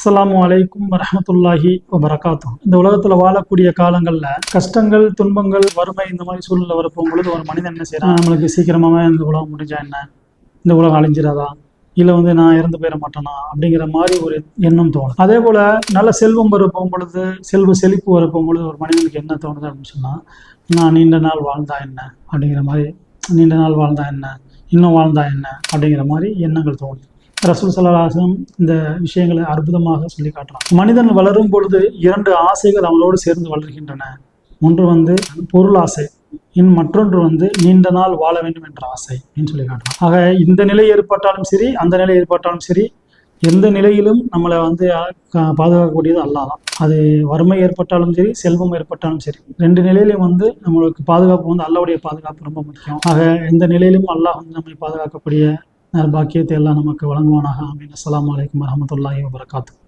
அஸ்லாம் அலைக்கும் வரமத்துல்லாஹி வரகாத்தும் இந்த உலகத்துல வாழக்கூடிய காலங்கள்ல கஷ்டங்கள் துன்பங்கள் வறுமை இந்த மாதிரி சூழ்நிலை வரப்போகும் பொழுது ஒரு மனிதன் என்ன செய்யறான் நம்மளுக்கு சீக்கிரமாவே இந்த உலகம் முடிஞ்சா என்ன? இந்த உலகம் அழிஞ்சிடாதா? இல்லை வந்து நான் இறந்து போயிட மாட்டேனா? அப்படிங்கிற மாதிரி ஒரு எண்ணம் தோணும். அதே போல நல்ல செல்வம் வர போகும்பொழுது செல்வ செழிப்பு வர பொழுது ஒரு மனிதனுக்கு என்ன தோணுது அப்படின்னு சொன்னா நான் நீண்ட நாள் வாழ்ந்தா என்ன? அப்படிங்கிற மாதிரி நீண்ட நாள் வாழ்ந்தா என்ன? இன்னும் வாழ்ந்தா என்ன? அப்படிங்கிற மாதிரி எண்ணங்கள் தோணுது. ரசூல் சல்லாஹம் இந்த விஷயங்களை அற்புதமாக சொல்லி காட்டுறான். மனிதன் வளரும் பொழுது இரண்டு ஆசைகள் அவனோடு சேர்ந்து வளர்கின்றன. ஒன்று வந்து பொருள் ஆசை இன் மற்றொன்று வந்து நீண்ட நாள் வாழ வேண்டும் என்ற ஆசை அப்படின்னு சொல்லி காட்டுறான். ஆக இந்த நிலை ஏற்பட்டாலும் சரி அந்த நிலை ஏற்பட்டாலும் சரி எந்த நிலையிலும் நம்மளை வந்து பாதுகாக்கக்கூடியது அல்லாதான் அது வறுமை ஏற்பட்டாலும் சரி செல்வம் ஏற்பட்டாலும் சரி ரெண்டு நிலையிலையும் வந்து நம்மளுக்கு பாதுகாப்பு வந்து அல்லாவுடைய பாதுகாப்பு ரொம்ப முக்கியம். ஆக எந்த நிலையிலும் அல்லாஹ் வந்து நம்மை பாதுகாக்கக்கூடிய பாக்கியத்தை எல்லாம் நமக்கு வழங்குவானாக. ஆமீன். அஸ்லாம் வலைக்கம் வரமத்துல்லாஹி வபரகாத்து